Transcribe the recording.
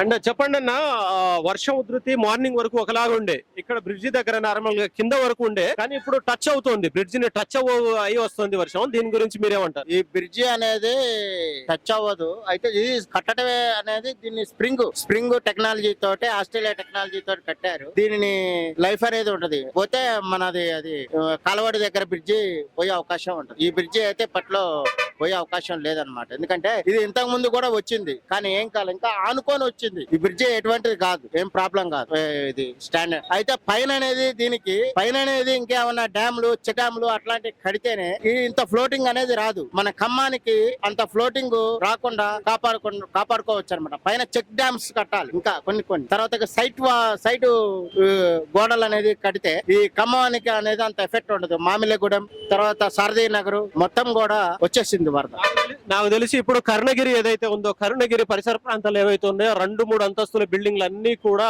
And చెప్పండి అన్న వర్షం ఉధృతి మార్నింగ్ వరకు ఒకలాగా ఉండే. ఇక్కడ బ్రిడ్జి దగ్గర నార్మల్గా కింద వరకు ఉండే. కానీ ఇప్పుడు టచ్ అవుతుంది. బ్రిడ్జి ని టచ్ అయి వస్తుంది వర్షం. దీని గురించి మీరేమంటారు? ఈ బ్రిడ్జి అనేది టచ్ అవ్వదు. అయితే ఇది కట్టడమే అనేది దీన్ని స్ప్రింగ్ స్ప్రింగ్ టెక్నాలజీ తోటి ఆస్ట్రేలియా టెక్నాలజీ తోటి కట్టారు. దీనిని లైఫ్ అనేది ఉంటది. పోతే మనది అది ఆ, కాలవాడి దగ్గర బ్రిడ్జి పోయే అవకాశం ఉంటుంది. ఈ బ్రిడ్జి అయితే పట్లో పోయే అవకాశం లేదనమాట ఎందుకంటే ఇది ఇంతకు ముందు కూడా వచ్చింది. కానీ ఏం కాదు ఇంకా ఆనుకొని వచ్చింది. ఈ బ్రిడ్జ్ ఎటువంటిది కాదు. ఏం ప్రాబ్లం కాదు. ఇది స్టాండర్డ్ అయితే పైన అనేది దీనికి పైన అనేది ఇంకేమన్నా డ్యామ్లు చెక్ డ్యామ్లు అట్లాంటివి కడితేనే ఇంత ఫ్లోటింగ్ అనేది రాదు. మన ఖమ్మానికి అంత ఫ్లోటింగ్ రాకుండా కాపాడుకో కాపాడుకోవచ్చు అనమాట పైన చెక్ డ్యామ్స్ కట్టాలి. ఇంకా కొన్ని కొన్ని. తర్వాత సైట్ సైట్ గోడలు అనేది కడితే ఈ ఖమ్మానికి అనేది అంత ఎఫెక్ట్ ఉండదు. మామిలగూడెం తర్వాత సారథి నగర్ మొత్తం కూడా వచ్చేసింది. వరద నాకు తెలిసి ఇప్పుడు కర్ణగిరి ఏదైతే ఉందో కరుణగిరి పరిసర ప్రాంతాలు ఏవైతే ఉన్నాయో రెండు మూడు అంతస్తుల బిల్డింగ్లు అన్ని కూడా